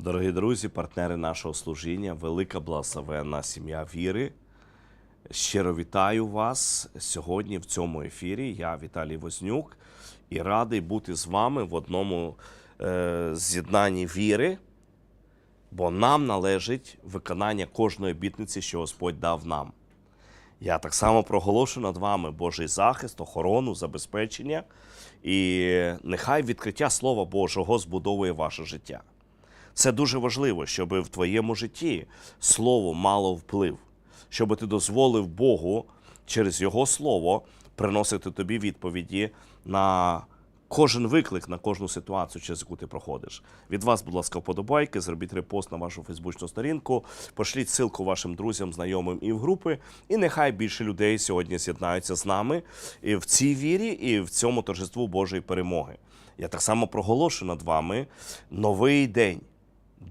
Дорогі друзі, партнери нашого служіння, велика благословенна сім'я віри. Щиро вітаю вас сьогодні в цьому ефірі. Я Віталій Вознюк і радий бути з вами в одному е, з'єднанні віри, бо нам належить виконання кожної обітниці, що Господь дав нам. Я так само проголошую над вами Божий захист, охорону, забезпечення, і нехай відкриття Слова Божого збудовує ваше життя. Це дуже важливо, щоб в твоєму житті слово мало вплив, щоб ти дозволив Богу через Його слово приносити тобі відповіді на кожен виклик, на кожну ситуацію, через яку ти проходиш. Від вас, будь ласка, вподобайки, зробіть репост на вашу фейсбучну сторінку, пошліть ссылку вашим друзям, знайомим і в групи. І нехай більше людей сьогодні з'єднаються з нами і в цій вірі, і в цьому торжеству Божої перемоги. Я так само проголошую над вами новий день.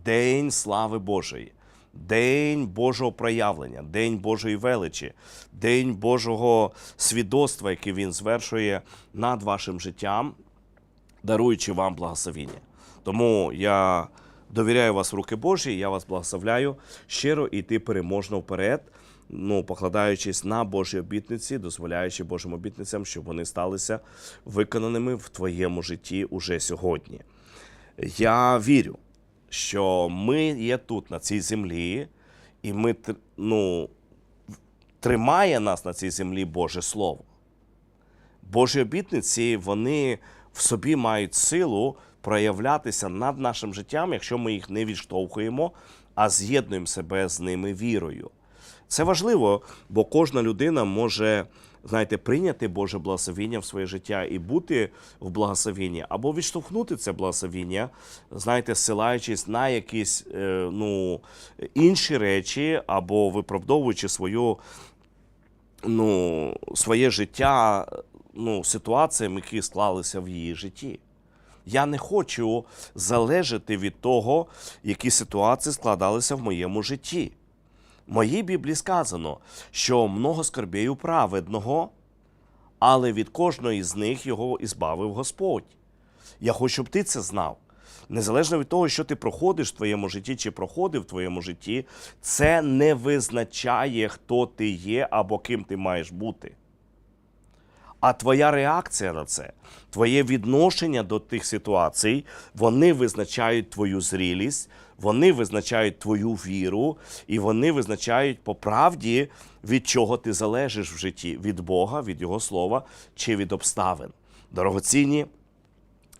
День слави Божої, День Божого проявлення, День Божої величі, День Божого свідоцтва, який Він звершує над вашим життям, даруючи вам благословіння. Тому я довіряю вас в руки Божі, я вас благословляю щиро йти переможно вперед, ну, покладаючись на Божі обітниці, дозволяючи Божим обітницям, щоб вони сталися виконаними в твоєму житті уже сьогодні. Я вірю що ми є тут, на цій землі, і ми ну, тримає нас на цій землі Боже Слово. Божі обітниці, вони в собі мають силу проявлятися над нашим життям, якщо ми їх не відштовхуємо, а з'єднуємо себе з ними вірою. Це важливо, бо кожна людина може, знаєте, прийняти Боже благословіння в своє життя і бути в благословенні, або відштовхнути це благословіння, знаєте, ссилаючись на якісь е, ну, інші речі, або виправдовуючи свою, ну, своє життя ну, ситуаціями, які склалися в її житті. Я не хочу залежати від того, які ситуації складалися в моєму житті. В моїй Біблії сказано, що много скорбей у праведного, але від кожної з них його ізбавив Господь. Я хочу, щоб ти це знав. Незалежно від того, що ти проходиш в твоєму житті чи проходив в твоєму житті, це не визначає, хто ти є або ким ти маєш бути. А твоя реакція на це, твоє відношення до тих ситуацій, вони визначають твою зрілість, вони визначають твою віру, і вони визначають по правді, від чого ти залежиш в житті: від Бога, від Його слова чи від обставин. Дорогоцінні.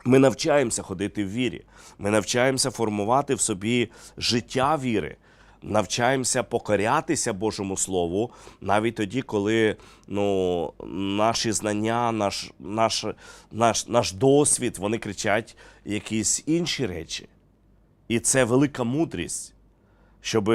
Ми навчаємося ходити в вірі. Ми навчаємося формувати в собі життя віри. Навчаємося покорятися Божому Слову навіть тоді, коли ну, наші знання, наш, наш, наш, наш досвід, вони кричать якісь інші речі. І це велика мудрість, щоб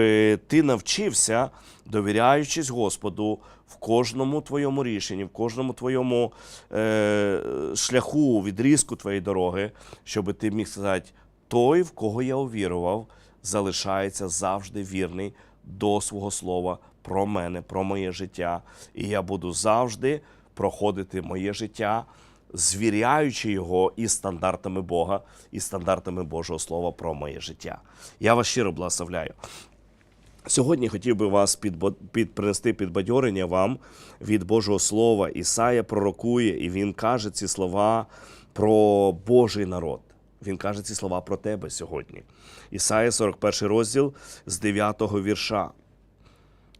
ти навчився, довіряючись Господу в кожному твоєму рішенні, в кожному твоєму е, шляху, відрізку твоєї дороги, щоб ти міг сказати, той, в кого я увірував, залишається завжди вірний до свого слова про мене, про моє життя. І я буду завжди проходити моє життя, звіряючи його із стандартами Бога, і стандартами Божого Слова про моє життя. Я вас щиро благословляю. Сьогодні хотів би вас під, принести підбадьорення вам від Божого Слова. Ісая пророкує, і він каже ці слова про Божий народ. Він каже ці слова про тебе сьогодні. Ісая, 41 розділ з 9 вірша.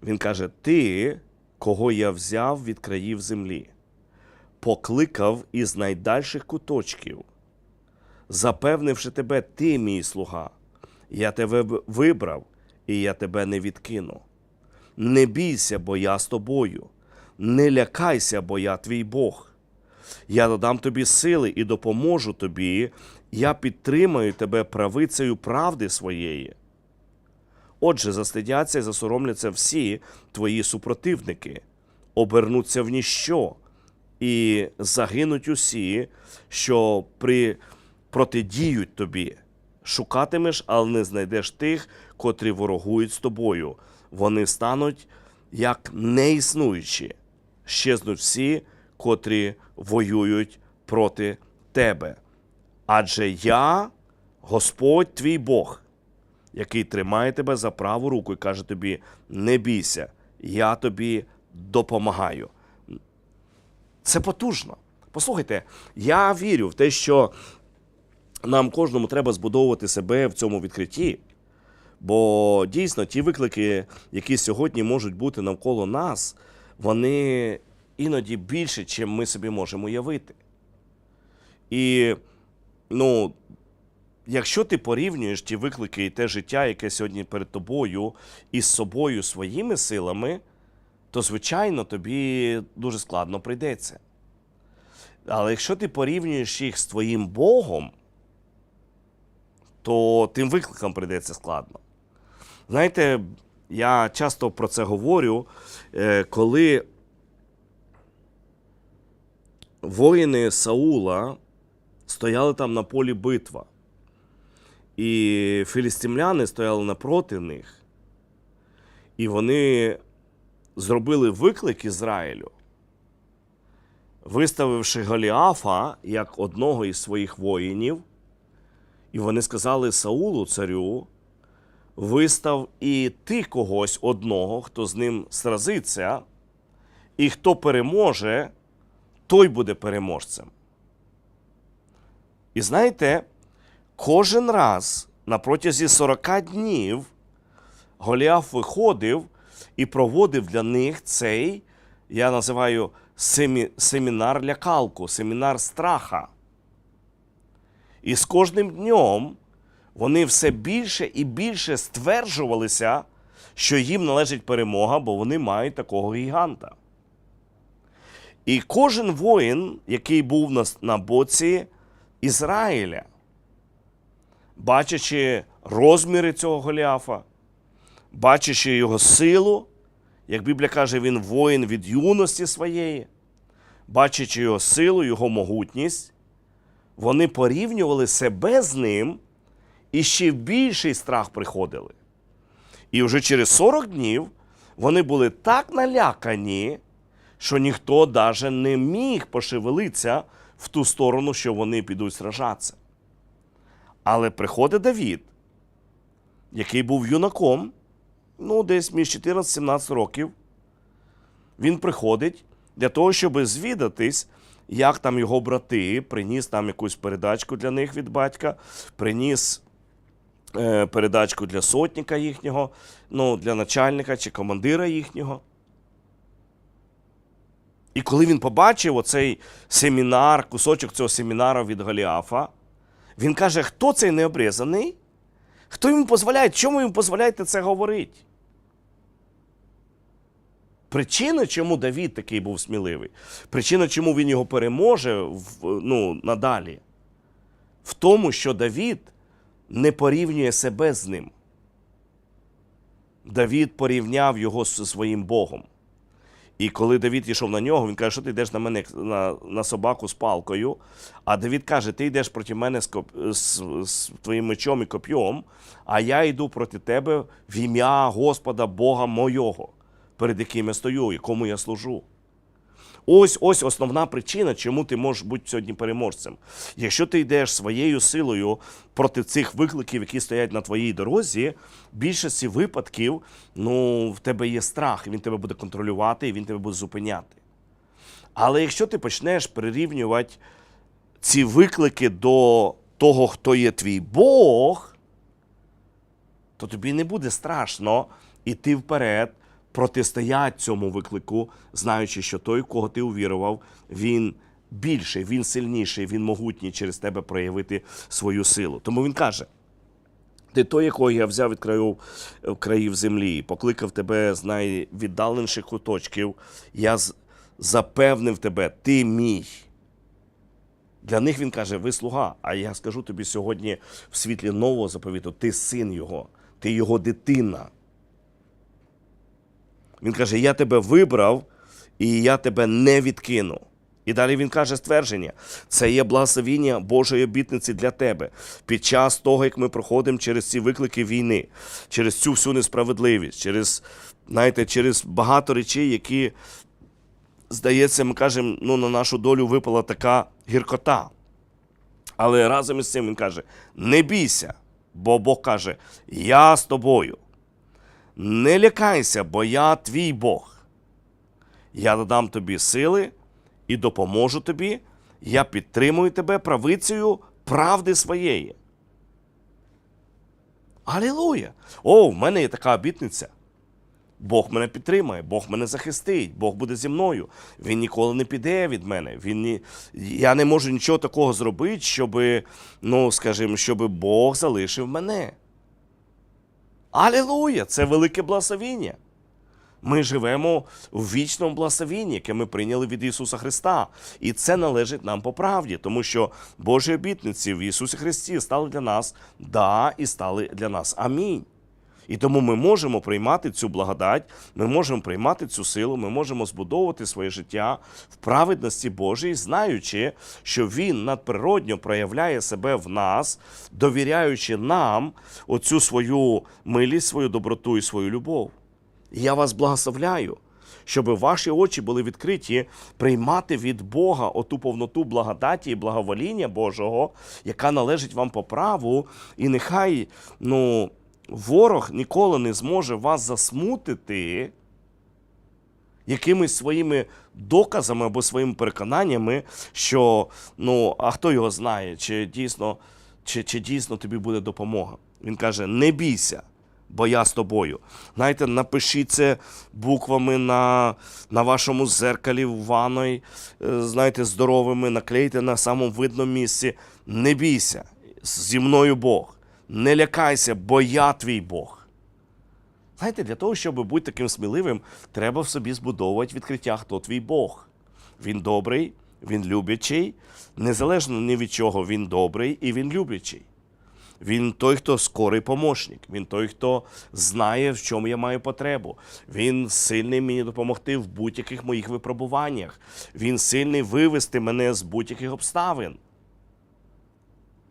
Він каже: Ти, кого я взяв від країв землі, покликав із найдальших куточків, запевнивши тебе, ти мій слуга, я тебе вибрав, і я тебе не відкину. Не бійся, бо я з тобою, не лякайся, бо я твій Бог. Я додам тобі сили і допоможу тобі, я підтримаю тебе правицею правди своєї. Отже, застидяться і засоромляться всі твої супротивники, обернуться в ніщо, і загинуть усі, що при... протидіють тобі. Шукатимеш, але не знайдеш тих, котрі ворогують з тобою. Вони стануть як неіснуючі, щезнуть всі, котрі воюють проти тебе. Адже я, Господь твій Бог, який тримає тебе за праву руку і каже тобі: не бійся, я тобі допомагаю. Це потужно. Послухайте, я вірю в те, що нам кожному треба збудовувати себе в цьому відкритті. Бо дійсно ті виклики, які сьогодні можуть бути навколо нас, вони іноді більше, чим ми собі можемо уявити. І ну, якщо ти порівнюєш ті виклики і те життя, яке сьогодні перед тобою, із собою своїми силами, то, звичайно, тобі дуже складно прийдеться. Але якщо ти порівнюєш їх з твоїм Богом, то тим викликам прийдеться складно. Знаєте, я часто про це говорю, е, коли воїни Саула стояли там на полі битва, і філістимляни стояли напроти них, і вони зробили виклик Ізраїлю, виставивши Голіафа як одного із своїх воїнів, і вони сказали Саулу, царю, вистав і ти когось одного, хто з ним сразиться, і хто переможе, той буде переможцем. І знаєте, кожен раз на протязі 40 днів Голіаф виходив і проводив для них цей, я називаю семі, семінар лякалку, семінар страха. І з кожним днем вони все більше і більше стверджувалися, що їм належить перемога, бо вони мають такого гіганта. І кожен воїн, який був на, на боці Ізраїля, бачачи розміри цього Голіафа, бачачи його силу, як Біблія каже, він воїн від юності своєї, бачачи його силу, його могутність, вони порівнювали себе з ним і ще в більший страх приходили. І вже через 40 днів вони були так налякані, що ніхто навіть не міг пошевелитися в ту сторону, що вони підуть сражатися. Але приходить Давід, який був юнаком, ну, десь між 14-17 років. Він приходить для того, щоб звідатись, як там його брати, приніс там якусь передачку для них від батька, приніс е, передачку для сотника їхнього, ну, для начальника чи командира їхнього. І коли він побачив оцей семінар, кусочок цього семінару від Голіафа, він каже: хто цей необрізаний? Хто йому дозволяє? Чому йому дозволяєте це говорити? Причина, чому Давід такий був сміливий, причина, чому він його переможе ну, надалі, в тому, що Давід не порівнює себе з ним. Давід порівняв його з своїм Богом. І коли Давід йшов на нього, він каже, що ти йдеш на мене на, на собаку з палкою. А Давід каже: ти йдеш проти мене з, коп... з, з твоїм мечом і коп'єм, а я йду проти тебе в ім'я Господа Бога мойого, перед яким я стою, якому я служу. Ось ось основна причина, чому ти можеш бути сьогодні переможцем. Якщо ти йдеш своєю силою проти цих викликів, які стоять на твоїй дорозі, в більшості випадків ну, в тебе є страх, і він тебе буде контролювати, і він тебе буде зупиняти. Але якщо ти почнеш прирівнювати ці виклики до того, хто є твій Бог, то тобі не буде страшно іти вперед, протистоять цьому виклику, знаючи, що той, в кого ти увірував, він більший, він сильніший, він могутній через тебе проявити свою силу. Тому він каже: ти той, якого я взяв від країв, країв землі, покликав тебе з найвіддаленіших куточків, я запевнив тебе, ти мій. Для них він каже: ви слуга. А я скажу тобі сьогодні в світлі нового заповіту: ти син його, ти його дитина. Він каже: Я тебе вибрав, і я тебе не відкину. І далі він каже ствердження: це є благословіння Божої обітниці для тебе під час того, як ми проходимо через ці виклики війни, через цю всю несправедливість, через, знаєте, через багато речей, які, здається, ми кажемо, ну, на нашу долю випала така гіркота. Але разом із цим він каже: не бійся, Бо Бог каже: Я з тобою. Не лякайся, бо я твій Бог. Я додам тобі сили і допоможу тобі. Я підтримую тебе правицею правди своєї. Алілуя! О, в мене є така обітниця. Бог мене підтримає, Бог мене захистить, Бог буде зі мною. Він ніколи не піде від мене. Він ні... Я не можу нічого такого зробити, щоб, ну, скажімо, щоб Бог залишив мене. Алілуя! Це велике благословіння. Ми живемо в вічному благословінні, яке ми прийняли від Ісуса Христа. І це належить нам по правді, тому що Божі обітниці в Ісусі Христі стали для нас да і стали для нас. Амінь. І тому ми можемо приймати цю благодать, ми можемо приймати цю силу, ми можемо збудовувати своє життя в праведності Божій, знаючи, що Він надприродньо проявляє себе в нас, довіряючи нам оцю свою милість, свою доброту і свою любов. І я вас благословляю, щоб ваші очі були відкриті приймати від Бога оту повноту благодаті і благовоління Божого, яка належить вам по праву, і нехай ну, ворог ніколи не зможе вас засмутити якимись своїми доказами або своїми переконаннями, що ну, а хто його знає, чи дійсно, чи, чи дійсно тобі буде допомога. Він каже: не бійся бо я з тобою. Знаєте, напишіть це буквами на на вашому зеркалі в ванной, е, знаєте, здоровими, наклейте на самому видному місці. Не бійся, зі мною Бог. Не лякайся, бо я твій Бог. Знаєте, для того, щоб бути таким сміливим, треба в собі збудовувати відкриття, хто твій Бог. Він добрий, він люблячий, незалежно ні від чого, він добрий і він люблячий. Він той, хто скорий помощник. Він той, хто знає, в чому я маю потребу. Він сильний мені допомогти в будь-яких моїх випробуваннях. Він сильний вивести мене з будь-яких обставин.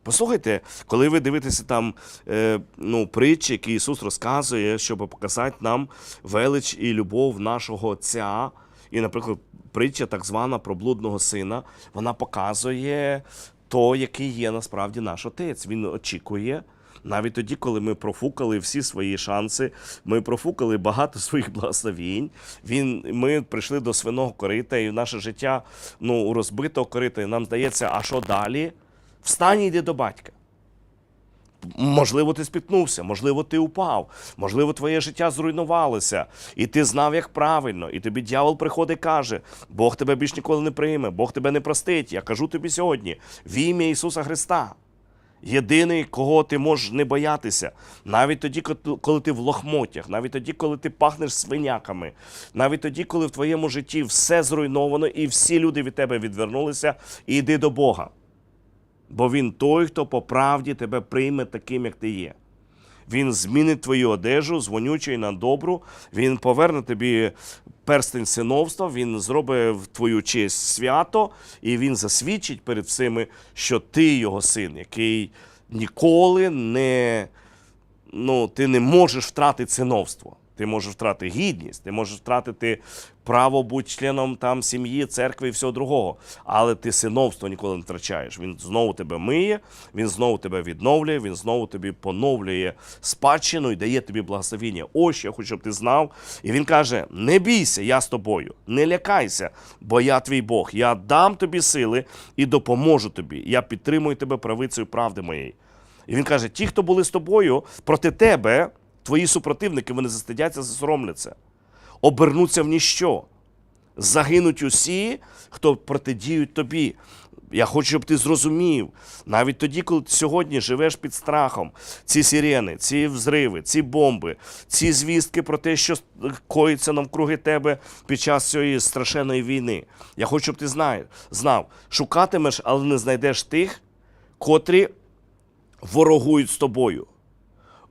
Послухайте, коли ви дивитеся там е, ну, притчі, які Ісус розказує, щоб показати нам велич і любов нашого Отця, і, наприклад, притча так звана про блудного сина, вона показує то, який є насправді наш отець. Він очікує. Навіть тоді, коли ми профукали всі свої шанси, ми профукали багато своїх благословінь. Він, Ми прийшли до свиного корита, і наше життя ну, розбитого корита. І нам здається, а що далі? Встань і йди до батька. Можливо, ти спіткнувся, можливо, ти упав, можливо, твоє життя зруйнувалося, і ти знав, як правильно, і тобі дьявол приходить і каже: Бог тебе більш ніколи не прийме, Бог тебе не простить. Я кажу тобі сьогодні, в ім'я Ісуса Христа. Єдиний, кого ти можеш не боятися, навіть тоді, коли ти в лохмотях, навіть тоді, коли ти пахнеш свиняками, навіть тоді, коли в твоєму житті все зруйновано і всі люди від тебе відвернулися, і йди до Бога бо він той, хто по правді тебе прийме таким, як ти є. Він змінить твою одежу з на добру, він поверне тобі перстень синовства, він зробить в твою честь свято, і він засвідчить перед всіми, що ти його син, який ніколи не ну, ти не можеш втратити синовство. Ти можеш втратити гідність, ти можеш втратити право бути членом там сім'ї, церкви і всього другого. Але ти синовство ніколи не втрачаєш. Він знову тебе миє, він знову тебе відновлює, він знову тобі поновлює спадщину і дає тобі благословіння. Ось я хочу, щоб ти знав. І він каже: не бійся, я з тобою, не лякайся, бо я твій Бог. Я дам тобі сили і допоможу тобі. Я підтримую тебе правицею правди моєї. І він каже: ті, хто були з тобою проти тебе. Твої супротивники вони застидяться, засоромляться, обернуться в ніщо. Загинуть усі, хто протидіють тобі. Я хочу, щоб ти зрозумів, навіть тоді, коли ти сьогодні живеш під страхом, ці сирени, ці взриви, ці бомби, ці звістки про те, що коїться навкруги тебе під час цієї страшенної війни. Я хочу, щоб ти знав, шукатимеш, але не знайдеш тих, котрі ворогують з тобою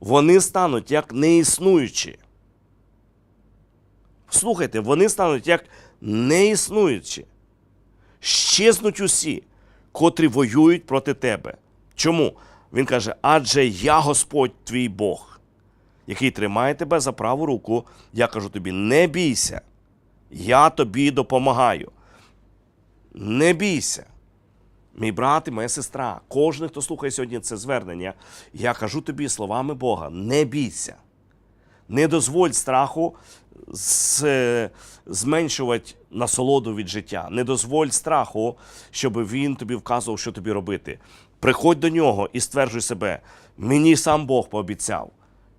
вони стануть як неіснуючі. Слухайте, вони стануть як неіснуючі. Щезнуть усі, котрі воюють проти тебе. Чому? Він каже: адже я Господь твій Бог, який тримає тебе за праву руку. Я кажу тобі: не бійся, я тобі допомагаю. Не бійся. Мій брат і моя сестра, кожен, хто слухає сьогодні це звернення, я кажу тобі словами Бога: не бійся. Не дозволь страху зменшувати насолоду від життя. Не дозволь страху, щоб він тобі вказував, що тобі робити. Приходь до нього і стверджуй себе. Мені сам Бог пообіцяв,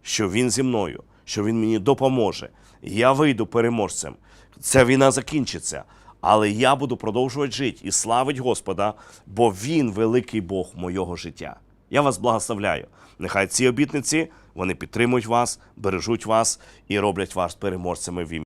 що він зі мною, що він мені допоможе. Я вийду переможцем. Ця війна закінчиться. Але я буду продовжувати жити і славить Господа, бо Він великий Бог мого життя. Я вас благословляю. Нехай ці обітниці вони підтримують вас, бережуть вас і роблять вас переможцями в ім'я.